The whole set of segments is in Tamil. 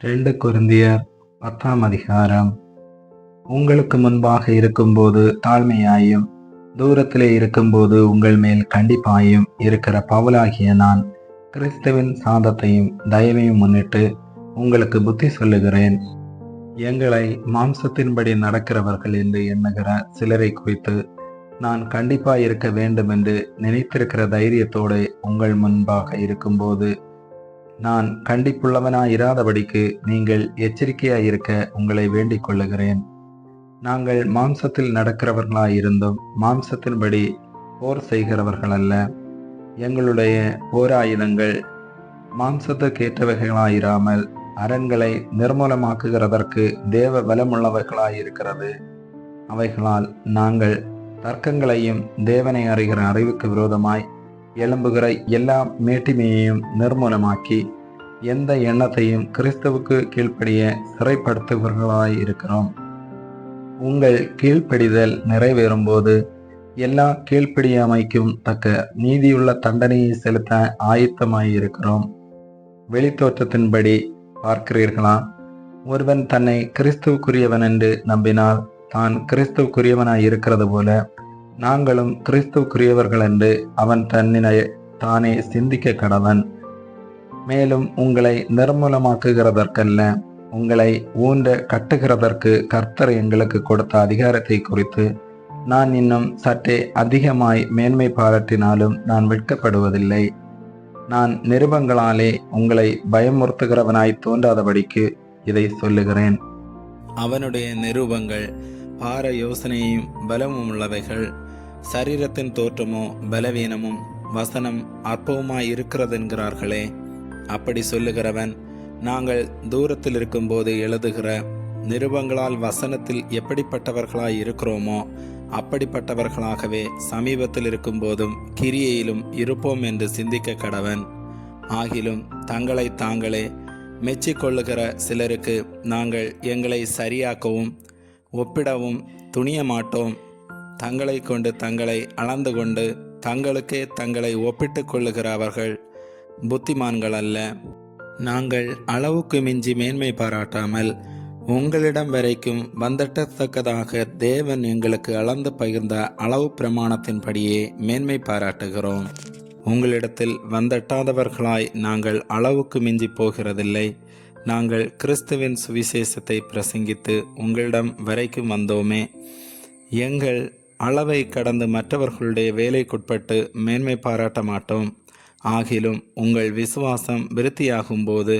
ரெண்டு குருந்தியர் பத்தாம் அதிகாரம். உங்களுக்கு முன்பாக இருக்கும்போது தாழ்மையாயும் தூரத்திலே இருக்கும்போது உங்கள் மேல் கண்டிப்பாயும் இருக்கிற பவுலாகிய நான் கிறிஸ்துவின் சாந்தத்தையும் தயவையும் முன்னிட்டு உங்களுக்கு புத்தி சொல்லுகிறேன். எங்களை மாம்சத்தின்படி நடக்கிறவர்கள் என்று எண்ணுகிற சிலரை குறித்து நான் கண்டிப்பாய் இருக்க வேண்டும் என்று நினைத்திருக்கிற தைரியத்தோடு உங்கள் முன்பாக இருக்கும்போது நான் கண்டிப்புள்ளவனாயிராதபடிக்கு நீங்கள் எச்சரிக்கையாயிருக்க உங்களை வேண்டிக் கொள்ளுகிறேன் நாங்கள் மாம்சத்தில் நடக்கிறவர்களாயிருந்தும். மாம்சத்தின்படி போர் செய்கிறவர்கள் அல்ல எங்களுடைய போராயுதங்கள் மாம்சத்துக்கேற்றவைகளாயிராமல் அரண்களை நிர்மூலமாக்குகிறதற்கு தேவ பலமுள்ளவர்களாயிருக்கிறது. அவைகளால் நாங்கள் தர்க்கங்களையும் தேவனை அறிகிற அறிவுக்கு விரோதமாய் எழும்புகிற எல்லா மேட்டிமையையும் நிர்மூலமாக்கி எந்த எண்ணத்தையும் கிறிஸ்துவுக்கு கீழ்ப்படிய சிறைப்படுத்துபவர்களாய் இருக்கிறோம். உங்கள் கீழ்ப்படிதல் நிறைவேறும் போது எல்லா கீழ்ப்படியாமைக்கும் தக்க நீதியுள்ள தண்டனையை செலுத்த ஆயத்தமாயிருக்கிறோம் வெளித்தோற்றத்தின்படி பார்க்கிறீர்களா? ஒருவன் தன்னை கிறிஸ்துவுக்குரியவன் என்று நம்பினால் தான் கிறிஸ்துவுக்குரியவனாய் இருக்கிறது போல நாங்களும் கிறிஸ்துக்குரியவர்கள் என்று அவன் தன்னினை தானே சிந்திக்க கடவன். மேலும் உங்களை நிர்மூலமாக்குகிறதற்கல்ல உங்களை ஊன்ற கட்டுகிறதற்கு கர்த்தர் எங்களுக்கு கொடுத்த அதிகாரத்தை குறித்து நான் இன்னும் சற்றே அதிகமாய் மேன்மை பாராட்டினாலும் நான் வெட்கப்படுவதில்லை. நான் நிருபங்களாலே உங்களை பயமுறுத்துகிறவனாய் தோன்றாதபடிக்கு இதை சொல்லுகிறேன். அவனுடைய நிரூபங்கள் பார யோசனையும் பலமும் உள்ளவைகள் சரீரத்தின் தோற்றமோ பலவீனமும் வசனம் அற்பவுமாய் இருக்கிறதென்கிறார்களே அப்படி சொல்லுகிறவன் நாங்கள் தூரத்தில் இருக்கும்போது எழுதுகிற நிருபங்களால் வசனத்தில் எப்படிப்பட்டவர்களாய் இருக்கிறோமோ அப்படிப்பட்டவர்களாகவே சமீபத்தில் இருக்கும்போதும் கிரியையிலும் இருப்போம் என்று சிந்திக்க கடவன். ஆகிலும் தங்களை தாங்களே மெச்சிக்கொள்ளுகிற சிலருக்கு நாங்கள் எங்களை சரியாக்கவும் ஒப்பிடவும் துணிய மாட்டோம் தங்களை கொண்டு தங்களை அளந்து கொண்டு தங்களுக்கே தங்களை ஒப்பிட்டுக் கொள்ளுகிற அவர்கள் புத்திமான்கள் அல்ல. நாங்கள் அளவுக்கு மிஞ்சி மேன்மை பாராட்டாமல் உங்களிடம் வரைக்கும் வந்தட்டத்தக்கதாக தேவன் எங்களுக்கு அளந்து பகிர்ந்த அளவு பிரமாணத்தின்படியே மேன்மை பாராட்டுகிறோம். உங்களிடத்தில் வந்தட்டாதவர்களாய் நாங்கள் அளவுக்கு மிஞ்சி போகிறதில்லை. நாங்கள் கிறிஸ்துவின் சுவிசேஷத்தை பிரசங்கித்து உங்களிடம் வரைக்கும் வந்தோமே. எங்கள் அளவை கடந்து மற்றவர்களுடைய வேலைக்குட்பட்டு மேன்மை பாராட்ட மாட்டோம். ஆகிலும் உங்கள் விசுவாசம் விருத்தியாகும்போது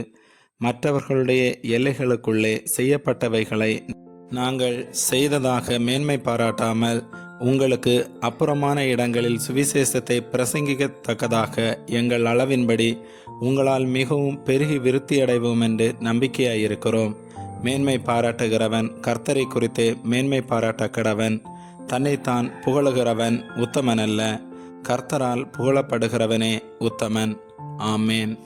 மற்றவர்களுடைய எல்லைகளுக்குள்ளே செய்யப்பட்டவைகளை நாங்கள் செய்ததாக மேன்மை பாராட்டாமல் உங்களுக்கு அப்புறமான இடங்களில் சுவிசேஷத்தை பிரசங்கிக்கத்தக்கதாக எங்கள் அளவின்படி உங்களால் மிகவும் பெருகி விருத்தியடைவோம் என்று நம்பிக்கையாயிருக்கிறோம். மேன்மை பாராட்டுகிறவன் கர்த்தரை குறித்து மேன்மை பாராட்ட கடவன் தன்னைத்தான் புகழுகிறவன் உத்தமனல்ல கர்த்தரால் புகழப்படுகிறவனே உத்தமன். ஆமேன்.